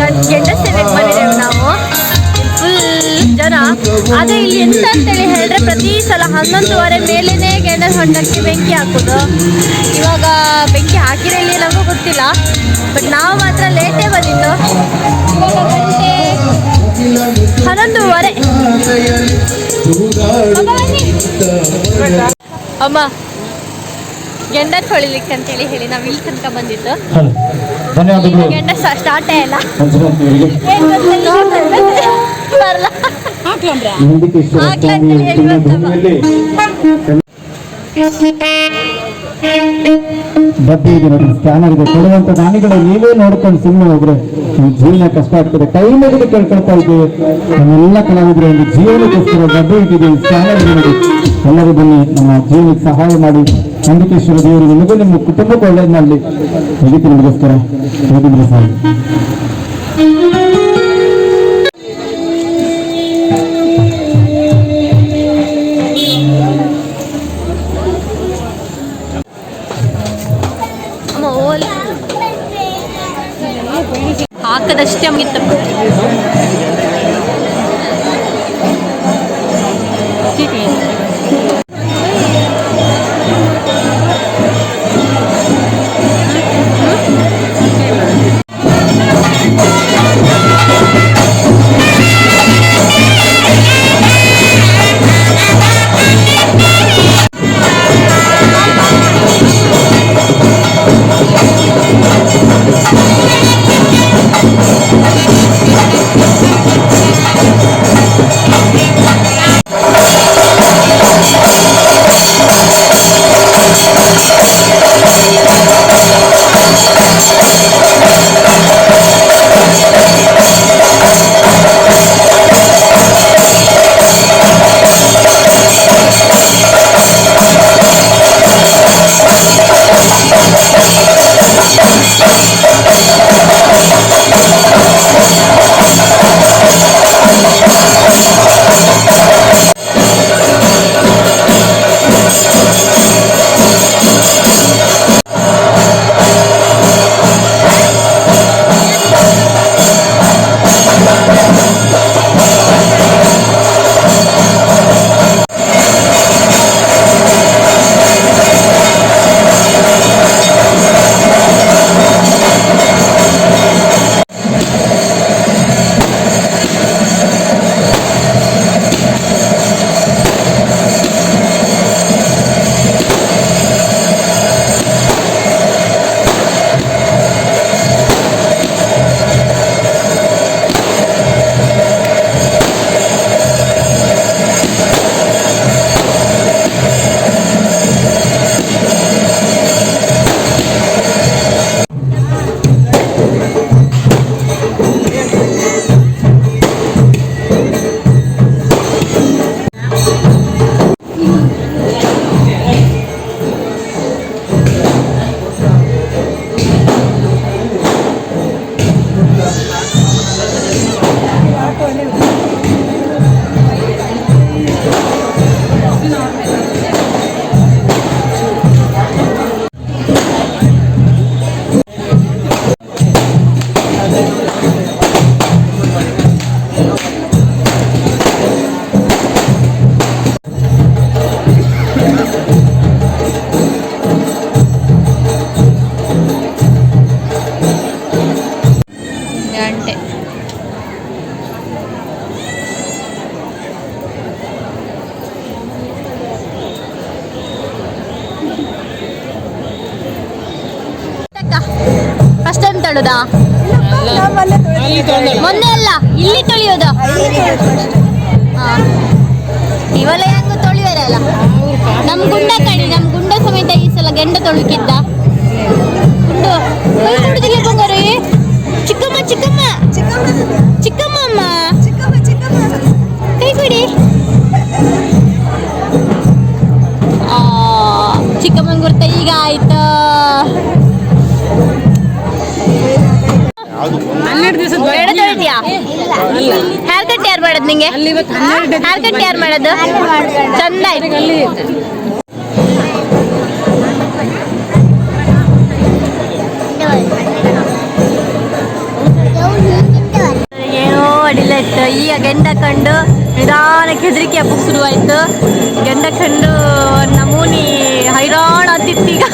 ಗಂಡ ಗೆಂಡ ಸೇವೆಗೆ ಬಂದಿದ್ದೇವೆ ನಾವು. ಫುಲ್ ಜನ. ಆದರೆ ಇಲ್ಲಿ ಎಂತ ಅಂತೇಳಿ ಹೇಳಿದ್ರೆ ಪ್ರತಿ ಸಲ ಹನ್ನೊಂದುವರೆ ಮೇಲೇನೆ ಗೆಂಡ ಹೊಂಡಕ್ಕೆ ಬೆಂಕಿ ಹಾಕೋದು. ಇವಾಗ ಬೆಂಕಿ ಹಾಕಿರೋ ಇಲ್ಲಿ ನಮಗೂ ಗೊತ್ತಿಲ್ಲ. ಬಟ್ ನಾವು ಮಾತ್ರ ಲೇಟೇ ಬಂದಿದ್ದು. ಇವಾಗ ಗಂಟೆ ಹನ್ನೊಂದುವರೆ ಅಮ್ಮ ಗೆಂಡ ತೊಳಿಲಿಕ್ಕೆ ಅಂತ ಹೇಳಿ ನಾವು ಇಲ್ಲಿ ತನಕ ಬಂದಿದ್ದು. ಧನ್ಯವಾದಗಳು. ಈಗ ಗೆಂಡ ಸ್ಟಾರ್ಟೇ ಇಲ್ಲ ಬರಲ್ಲ. ಬಡ್ಡಿ ಇದೆ ನೋಡಿ ಸ್ಕ್ಯಾನರ್ ಇದೆ. ಕೊಡುವಂತ ದಾನಿಗಳು ನೀವೇ ನೋಡ್ಕೊಂಡು ಸುಮ್ಮನೆ ಹೋದ್ರೆ ನಿಮ್ಮ ಜೀವನ ಕಷ್ಟ ಆಗ್ತದೆ. ಕೈ ಮುಗಿದು ಕೇಳ್ಕೊಳ್ತಾ ಇದ್ದೇವೆ. ನಮ್ಮೆಲ್ಲ ಕಲಾವಿದರು ಒಂದು ಜೀವನಕ್ಕೋಸ್ಕರ ಡಬ್ಬಿ ಇಟ್ಟಿದೆ ಸ್ಕ್ಯಾನರ್ ಇದೆ ನೋಡಿ. ಎಲ್ಲರೂ ಬನ್ನಿ ನಮ್ಮ ಜೀವನಕ್ಕೆ ಸಹಾಯ ಮಾಡಿ. ನಂದಿಕೇಶ್ವರ ದೇವರು ನಿಮಗೂ ನಿಮ್ಮ ಕುಟುಂಬಕ್ಕೆ ಒಳ್ಳೇದು ಮಾಡಲಿ ಹೇಗಿತ್ತು ನಿಮಗೋಸ್ಕರ ಹೇಗಿದ್ರೆ ಸಾಕು ಅಮ್ಮ ಓಲಿ ಹಾಕದಷ್ಟೇ ಮುಗಿತ್ತು Good night. ಫಸ್ಟ್ ಮೊನ್ನೆ ಅಲ್ಲ, ಇಲ್ಲಿ ತೊಳೆಯೋದು. ಹಾ. ನೀವೆಲ್ಲ ಹೆಂಗು ಅಲ್ಲ? ನಮ್ ಗುಂಡ ಕಣಿ, ನಮ್ ಗುಂಡ ಸಮೇತ ಈ ಸಲ ಗೆಂಡ ತೊಳುಕಿದ್ದ. ಗುಂಡು. ಬಂಗಾರಿ. ಚಿಕ್ಕಮ್ಮ ಚಿಕ್ಕಮ್ಮ. ಚಿಕ್ಕಮ್ಮ ಅಮ್ಮ. ಕೈ ಕೊಡಿ. ಗುರ್ತ ಈಗ ಆಯ್ತು. ಹನ್ನೆರಡು ದಿವಸ ಬೇಡ ತೊಳಿದ್ಯಾ ಹೇರ್ ಕಟ್ ಯಾರು ಮಾಡೋದು ನಿಂಗೆ? ಹೇರ್ ಕಟ್ ಯಾರು ಮಾಡೋದು? ಚಂದ ಆಯ್ತು. ಅಲ್ಲಿ Đâu ಈಗ ಗೆಂಡ ಕಂಡು ನಿಧಾನಕ್ಕೆ ಹೆದರಿಕೆ ಹಬ್ಬಕ್ಕೆ ಶುರುವಾಯಿತು. ಗೆಂಡ ಕಂಡು ನಮೂನಿ ಹೈರಾಣ ಅಂತಿತ್ತು ಈಗ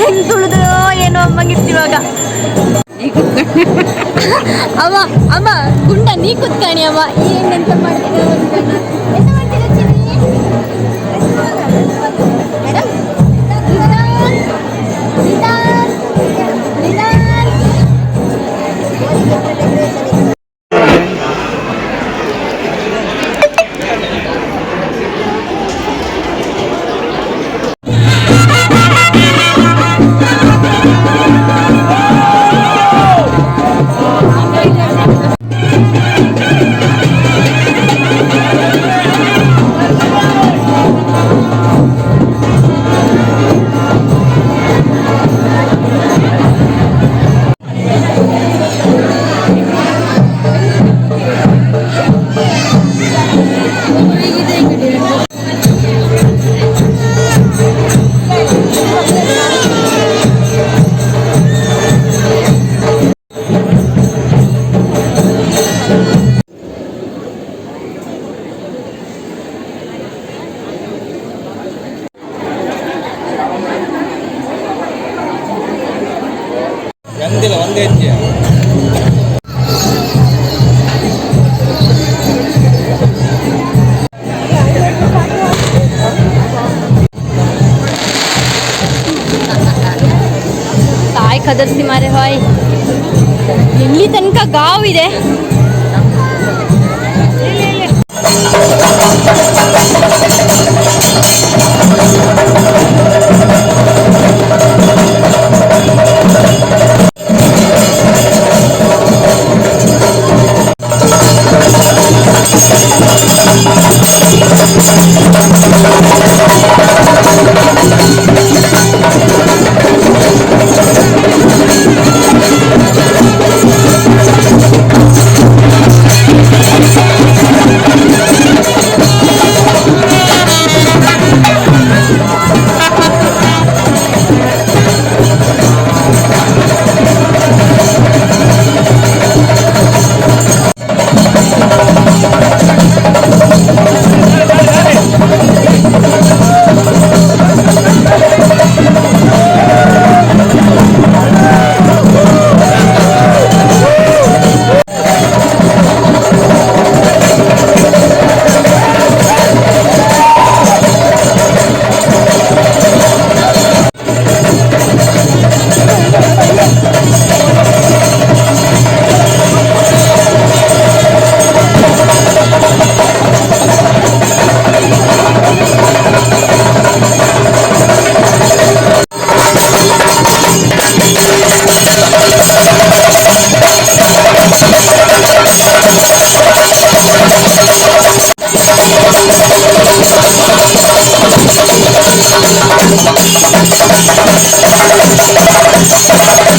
ಹೆಂಗೆ ತುಳಿದ್ರೋ ಏನೋ ಅಮ್ಮಂಗಿತ್ತು ಇವಾಗ. ಅಮ್ಮ ಅಮ್ಮ ಗುಂಡ ನೀ ಕುತ್ಕಾಣಿ ಅಮ್ಮ ಈ ಹೆಣ್ಣು ಎಂದಿಲ್ಲ ಒಂದೇ ಕದರ್ಸಿ ಮಾರೆ ಹಾಯ್. ಎಲ್ಲಿ ತನಕ ಗಾವ್ ಇದೆ.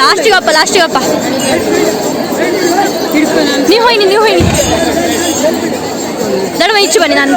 ಲಾಸ್ಟಿಗಪ್ಪ ಲಾಸ್ಟಿಗಪ್ಪ. ನೀವು ಹೋಯ್ನಿ ನೀವು ಹೋಯ್ನಿ ದಡವ ಈಚೆ ಬನ್ನಿ ನಾನು.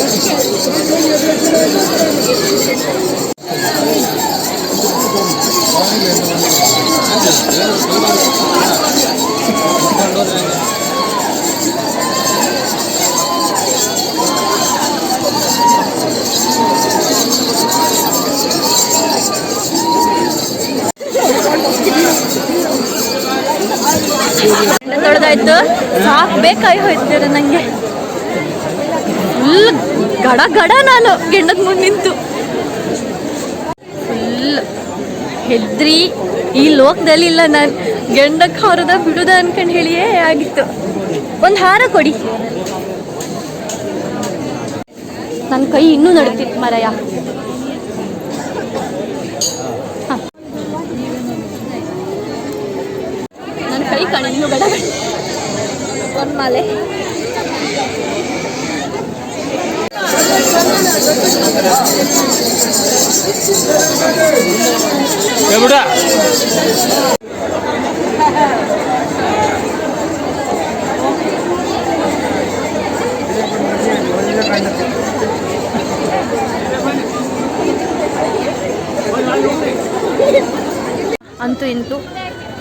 ಬೇಕಾಗಿ ಹೋಯ್ತು ನನಗೆ ಫುಲ್ ಗಡ ಗಡ ನಾನು ಗೆಂಡದ ಮುಂದೆ ನಿಂತು. ಫುಲ್ ಹೆದ್ರಿ. ಈ ಲೋಕದಲ್ಲಿ ಇಲ್ಲ ನಾನು. ಗೆಂಡಕ್ಕೆ ಹೊರದ ಬಿಡುದ ಅನ್ಕೊಂಡು ಹೇಳಿಯೇ ಆಗಿತ್ತು. ಒಂದು ಹಾರ ಕೊಡಿ. ನನ್ನ ಕೈ ಇನ್ನೂ ನಡೀತಿತ್ತು ಮರಯ. ನನ್ನ ಕೈ ಕಣ ಇನ್ನೂ ಗಡ. ಒಂದು ಮಾಲೆ ಅಂತೂ ಇಂತೂ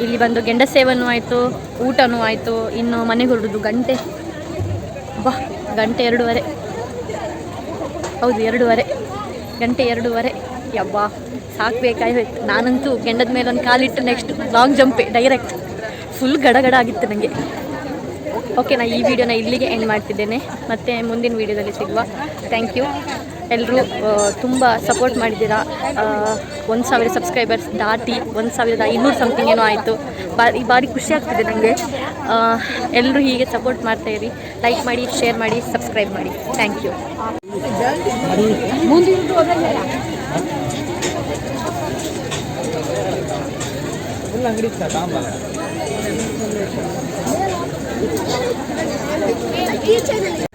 ಇಲ್ಲಿ ಬಂದು ಗೆಂಡ ಸೇವನೂ ಆಯಿತು, ಊಟನೂ ಆಯಿತು, ಇನ್ನು ಮನೆಗೆ ಹೊರಡುದು ಗಂಟೆ. ಬಾ, ಗಂಟೆ ಎರಡೂವರೆ. ಹೌದು, ಎರಡೂವರೆ. ಗಂಟೆ ಎರಡೂವರೆ. ಯಬ್ಬಾ, ಸಾಕ್ಬೇಕಾಯ್ತು. ನಾನಂತೂ ಗೆಂಡದ ಮೇಲೆ ಒಂದು ಕಾಲಿಟ್ಟು ನೆಕ್ಸ್ಟ್ ಲಾಂಗ್ ಜಂಪೆ ಡೈರೆಕ್ಟ್ ಫುಲ್ ಗಡಗಡ ಆಗಿತ್ತು ನನಗೆ ಓಕೆ ನಾನು ಈ ವಿಡಿಯೋನ ಇಲ್ಲಿಗೆ ಎಂಡ್ ಮಾಡ್ತಿದ್ದೇನೆ. ಮತ್ತು ಮುಂದಿನ ವಿಡಿಯೋದಲ್ಲಿ ಸಿಗುವ. ಥ್ಯಾಂಕ್ ಯು ಎಲ್ಲರೂ ತುಂಬ ಸಪೋರ್ಟ್ ಮಾಡಿದ್ದೀರಾ? ಒಂದು ಸಾವಿರ ಸಬ್ಸ್ಕ್ರೈಬರ್ಸ್ ದಾಟಿ ಒಂದು ಸಾವಿರದ ಇನ್ನೂರು ಸಮಥಿಂಗ್ ಏನೋ ಆಯಿತು. ಬಾರಿ ಭಾರಿ ಖುಷಿ ಆಗ್ತಿದೆ ನನಗೆ ಎಲ್ಲರೂ ಹೀಗೆ ಸಪೋರ್ಟ್ ಮಾಡ್ತಾಯಿರಿ ಲೈಕ್ ಮಾಡಿ ಶೇರ್ ಮಾಡಿ ಸಬ್ಸ್ಕ್ರೈಬ್ ಮಾಡಿ. ಥ್ಯಾಂಕ್ ಯು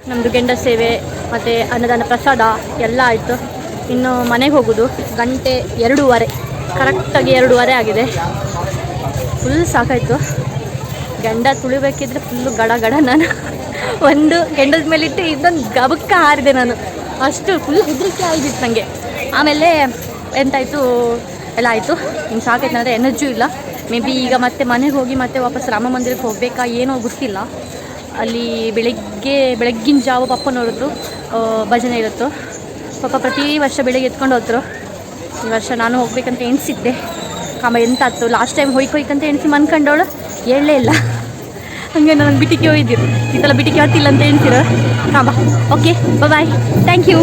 ನಮ್ಮದು ಗೆಂಡ ಸೇವೆ. ಮತ್ತು ಅನ್ನದಾನ ಪ್ರಸಾದ ಎಲ್ಲ ಆಯಿತು. ಇನ್ನು ಮನೆಗೆ ಹೋಗೋದು ಗಂಟೆ ಎರಡೂವರೆ. ಕರೆಕ್ಟಾಗಿ ಎರಡೂವರೆ ಆಗಿದೆ. ಫುಲ್ ಸಾಕಾಯಿತು. ಗಂಡ ತುಳಿಬೇಕಿದ್ರೆ ಫುಲ್ಲು ಗಡ ಗಡ ನಾನು. ಒಂದು ಗಂಡದ ಮೇಲೆ ಇಟ್ಟು ಇದೊಂದು ಗಬಕ್ಕ ಹಾರಿದೆ ನಾನು. ಅಷ್ಟು ಫುಲ್ ಹೆದರಿಕೆ ಆಗಿತ್ತು ನನಗೆ ಆಮೇಲೆ ಎಂತಾಯಿತು? ಎಲ್ಲ ಆಯಿತು. ಇನ್ನು ಸಾಕಾಯ್ತು ಅಂದರೆ ಎನರ್ಜಿ ಇಲ್ಲ. ಮೇ ಬಿ ಈಗ ಮತ್ತೆ ಮನೆಗೆ ಹೋಗಿ ಮತ್ತೆ ವಾಪಸ್ ರಾಮ ಮಂದಿರಕ್ಕೆ ಹೋಗಬೇಕಾ ಏನೋ ಗೊತ್ತಿಲ್ಲ. ಅಲ್ಲಿ ಬೆಳಗ್ಗೆ, ಬೆಳಗ್ಗಿನ ಜಾವ ಪಪ್ಪ ಭಜನೆ ಇರುತ್ತೋ? ಪಾಪ ಪ್ರತಿ ವರ್ಷ ಬೆಳಗ್ಗೆ ಎತ್ಕೊಂಡು ಹೋದ್ರು. ಈ ವರ್ಷ ನಾನು ಹೋಗ್ಬೇಕಂತ ಎಣಿಸಿದ್ದೆ. ಕಾಮ ಎಂತ ಆಯ್ತು ಲಾಸ್ಟ್ ಟೈಮ್ ಹೊಯ್ಕ್ ಹೊಯ್ಕಂತ ಎಣಿಸಿ ಮನ್ಕೊಂಡವಳು. ಹೇಳಲೇ ಇಲ್ಲ. ಹಾಗೆ ನಾನು ಬಿಟಿಕೆ ಹೋಯ್ದಿರು ಈ ಸಲ ಬಿಟಿಕೆ ಅಂತ ಹೇಳ್ತೀರ ಕಾಮ. Okay bye thank you